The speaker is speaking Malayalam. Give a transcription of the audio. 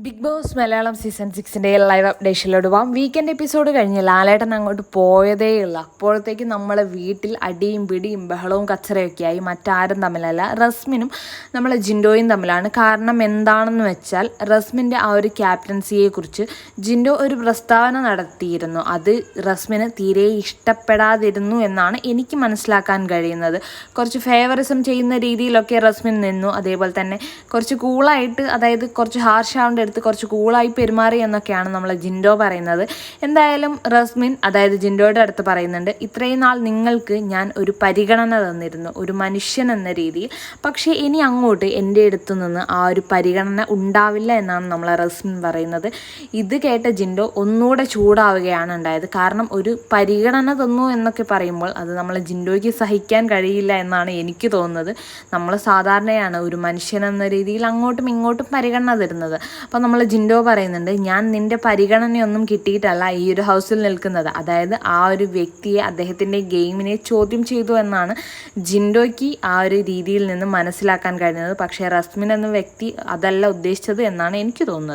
ബിഗ് ബോസ് മലയാളം സീസൺ സിക്സിന്റെ ലൈവ് അപ്ഡേഷനിലോട്ട് പോവാം. വീക്കെൻഡ് എപ്പിസോഡ് കഴിഞ്ഞ് ലാലേട്ടൻ അങ്ങോട്ട് പോയതേ ഉള്ളൂ. അപ്പോഴത്തേക്ക് നമ്മളെ വീട്ടിൽ അടിയും പിടിയും ബഹളവും കച്ചറയൊക്കെ ആയി. മറ്റാരും തമ്മിലല്ല. റസ്മിനും നമ്മളെ ജിൻഡോയും തമ്മിലാണ്. കാരണം എന്താണെന്ന് വെച്ചാൽ റസ്മിന്റെ ആ ഒരു ക്യാപ്റ്റൻസിയെക്കുറിച്ച് ജിൻഡോ ഒരു പ്രസ്താവന നടത്തിയിരുന്നു. അത് റസ്മിന് തീരെ ഇഷ്ടപ്പെടാതിരുന്നു എന്നാണ് എനിക്ക് മനസ്സിലാക്കാൻ കഴിയുന്നത്. കുറച്ച് ഫേവറിസം ചെയ്യുന്ന രീതിയിലൊക്കെ റസ്മിൻ നിന്നു. അതേപോലെ തന്നെ കുറച്ച് കൂളായിട്ട് അതായത് കുറച്ച് ഹാർഷ് ആവേണ്ട അടുത്ത് കുറച്ച് കൂളായി പെരുമാറി എന്നൊക്കെയാണ് നമ്മൾ ജിൻഡോ പറയുന്നത്. എന്തായാലും റസ്മിൻ അതായത് ജിൻഡോയുടെ അടുത്ത് പറയുന്നുണ്ട് ഇത്രയും നാൾ നിങ്ങൾക്ക് ഞാൻ ഒരു പരിഗണന തന്നിരുന്നു ഒരു മനുഷ്യൻ എന്ന രീതിയിൽ. പക്ഷേ ഇനി അങ്ങോട്ട് എന്റെ അടുത്തു നിന്ന് ആ ഒരു പരിഗണന ഉണ്ടാവില്ല എന്നാണ് നമ്മൾ റസ്മിൻ പറയുന്നത്. ഇത് കേട്ട ജിൻഡോ ഒന്നുകൂടെ ചൂടാവുകയാണ് ഉണ്ടായത്. കാരണം ഒരു പരിഗണന തന്നു എന്നൊക്കെ പറയുമ്പോൾ അത് നമ്മൾ ജിൻഡോയ്ക്ക് സഹിക്കാൻ കഴിയില്ല എന്നാണ് എനിക്ക് തോന്നുന്നത്. നമ്മൾ സാധാരണയാണ് ഒരു മനുഷ്യൻ എന്ന രീതിയിൽ അങ്ങോട്ടും ഇങ്ങോട്ടും പരിഗണന തരുന്നത്. അപ്പോൾ നമ്മൾ ജിൻഡോ പറയുന്നുണ്ട് ഞാൻ നിന്റെ പരിഗണനയൊന്നും കിട്ടിയിട്ടല്ല ഈ ഒരു ഹൗസിൽ നിൽക്കുന്നത്. അതായത് ആ ഒരു വ്യക്തിയെ അദ്ദേഹത്തിന്റെ ഗെയിമിനെ ചോദ്യം ചെയ്തു എന്നാണ് ജിൻഡോയ്ക്ക് ആ ഒരു രീതിയിൽ നിന്ന് മനസ്സിലാക്കാൻ കഴിഞ്ഞത്. പക്ഷേ റസ്മിൻ എന്ന വ്യക്തി അതല്ല ഉദ്ദേശിച്ചത് എന്നാണ് എനിക്ക് തോന്നുന്നത്.